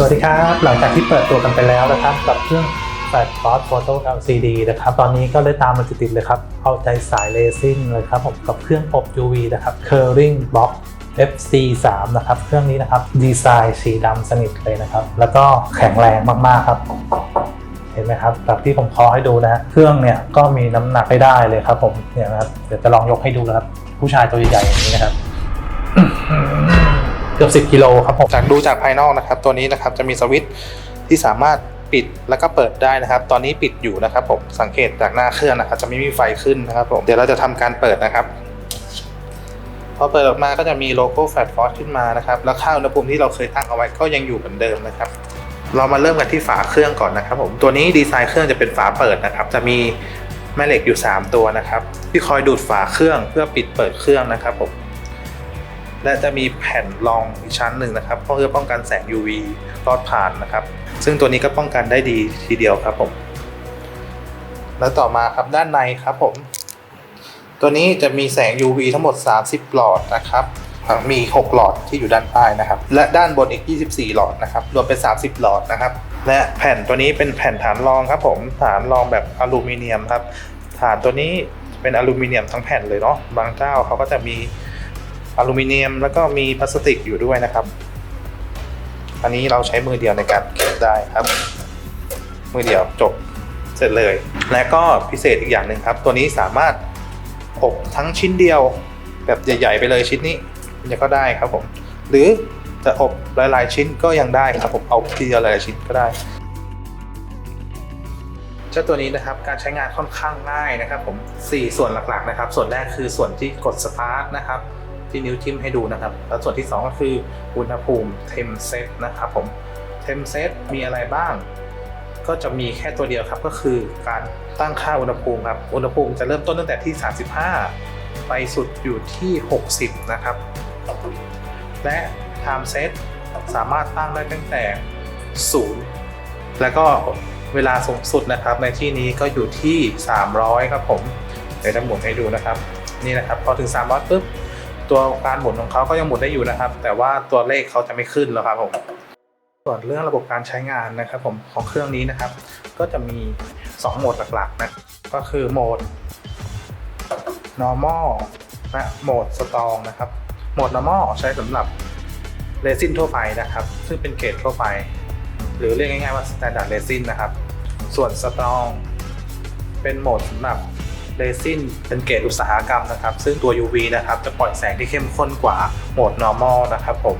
สวัสดีครับ หลังจากที่เปิดตัวกันไปแล้วนะครับ กับเครื่อง Flash Force Photo LCD นะครับ ตอนนี้ก็เลยตามมาติดๆเลยครับ เอาใจสายเลซิ่งเลยครับผมกับเครื่องอบ UV นะครับ Curling Box FC3 นะครับ เครื่องนี้นะครับ ดีไซน์สีดำสนิทเลยนะครับ แล้วก็แข็งแรงมากๆครับเห็นไหมครับแบบที่ผมเคอให้ดูนะฮะเครื่องเนี่ยก็มีน้ำหนักให้ได้เลยครับ ผมเนี่ยนะครับเดี๋ยวจะลองยกให้ดูนะครับ ผู้ชายตัวใหญ่ๆอย่างนี้นะครับ เกือบ 10 กิโลครับผมจากดูจากภายนอกนะครับ ตัวนี้นะครับจะมีสวิตช์ที่สามารถปิดแล้วก็เปิดได้นะครับ ตอนนี้ปิดอยู่นะครับผมสังเกตจากหน้าเครื่องนะครับ จะไม่มีไฟขึ้นนะครับผมเดี๋ยวเราจะทำการเปิดนะครับพอเปิดออกมาก็จะมีโลโก้แฟลตฟอร์ขึ้นมานะครับแล้วค่าอุณหภูมิที่เราเคยตั้งเอาไว้ก็ยังอยู่เหมือนเดิมนะครับเรามาเริ่มกันที่ฝาเครื่องก่อนนะครับผมตัวนี้ดีไซน์เครื่องจะเป็นฝาเปิดนะครับ จะมีแม่เหล็กอยู่ 3 ตัวนะครับ ที่คอยดูดฝาเครื่องเพื่อปิดเปิดเครื่องนะครับผม และจะมีแผ่นรองอีกชั้นหนึ่งนะครับเพื่อป้องกันแสง UV ลอดผ่านนะครับ ซึ่งตัวนี้ก็ป้องกันได้ดีทีเดียวครับผม แล้วต่อมาครับด้านในครับผม ตัวนี้จะมีแสง UV ทั้งหมด 30 หลอดนะครับมี 6 หลอดที่อยู่ด้านใต้นะครับ และด้านบนอีก 24 หลอดนะครับ รวมเป็น 30 หลอดนะครับ และแผ่นตัวนี้เป็นแผ่นฐานรองครับผม ฐานรองแบบอลูมิเนียมครับ ฐานตัวนี้เป็นอลูมิเนียมทั้งแผ่นเลยเนาะ บางเจ้าเขาก็จะมี อลูมิเนียมแล้วก็มีพลาสติกอยู่ด้วยนะครับ อันนี้เราใช้มือเดียวในการเก็บได้ครับ มือเดียวจบเสร็จเลย และก็พิเศษอีกอย่างหนึ่งครับ ตัวนี้สามารถอบทั้งชิ้นเดียวแบบใหญ่ ๆ ไปเลยชิ้นนี้ยังก็ได้ครับผม หรือจะอบหลาย ๆ ชิ้นก็ยังได้ครับผมเอาทีเดียวหลายๆชิ้นก็ได้เจ้าตัวนี้นะครับการใช้งานค่อนข้างง่ายนะครับผม 4 ส่วนหลักๆนะครับ ส่วนแรกคือส่วนที่กดสตาร์ทนะครับ ที่นิ้วจิ้มให้ดูนะครับ แล้วส่วนที่ 2 ก็คืออุณหภูมิเทมเซตนะครับผมเทมเซตมีอะไรบ้าง ก็จะมีแค่ตัวเดียวครับก็คือการตั้งค่าอุณหภูมิครับอุณหภูมิจะเริ่มต้นตั้งแต่ที่ 35 ไปสุดอยู่ที่ 60 นะครับ และ time set สามารถตั้งได้ตั้งแต่ 0 แล้วก็เวลาสูงสุดนะครับ ในที่นี้ก็อยู่ที่ 300 ครับผม เดี๋ยวจะหมุนให้ดูนะครับ นี่นะครับ พอถึง 300ปุ๊บ ตัวการหมุนของเขาก็ยังหมุนได้อยู่นะครับ แต่ว่าตัวเลขเขาจะไม่ขึ้นแล้วครับผมส่วนเรื่องระบบการใช้งานนะครับผมของเครื่องนี้นะครับ ก็จะมี 2 โหมดหลักๆนะก็คือโหมด normal และโหมด strong นะครับโหมด normal ใช้สำหรับเรซินทั่วไปนะครับ ซึ่งเป็นเกรดทั่วไป หรือเรียกง่ายๆว่า standard resin นะครับ ส่วน strong เป็นโหมดสำหรับ เรซินเป็นเกรดอุตสาหกรรมนะครับ ซึ่งตัว UV นะครับจะปล่อยแสงที่เข้มข้นกว่าโหมด normal นะครับผม